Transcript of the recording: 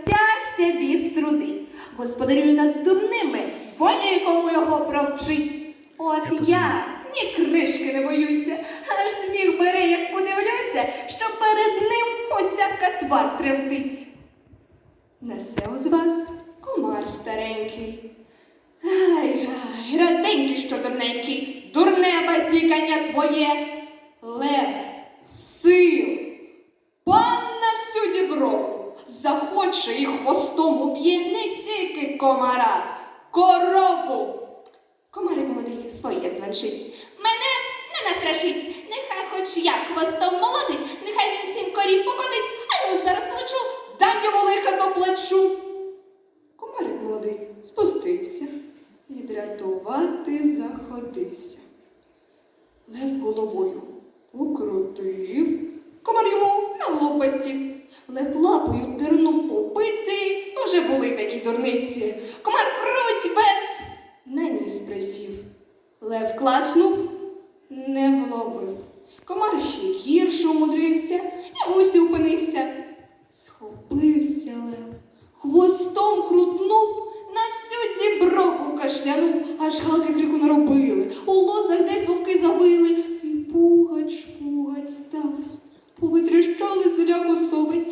Стягся біс руди, господарює над дурними, бо нікому його провчить. От я ні кришки не боюся, аж сміх бере, як подивлюся, що перед ним усяка твар тремтить. Несе з вас комар старенький. Ай, ай, раденький, що дурненький, дурне базікання твоє, лев, сил, пан на всю діброву, захоче і хвостом уб'є не тільки комара, корову. Комари молодий, своє дзвенчить. Мене не настрашить, нехай хоч як хвостом молотить, нехай він сім корів покотить, а я зараз плечу, дам йому лиха до плечу. Комарик молодий спустився і дратувати заходився. Лев головою покрутив, комар йому на лопасті лев лапою дирнув по пиці, ну вже були такі дурниці. Комар круть верть, на ніс присів. Лев клацнув, не вловив. Комар ще гірше умудрився і гусі упинився. Схопився лев, хвостом крутнув, на всю діброву кашлянув, аж галки крику наробили. У лозах десь вовки завили. І пугач, пугач став, повитріщали зляку сови.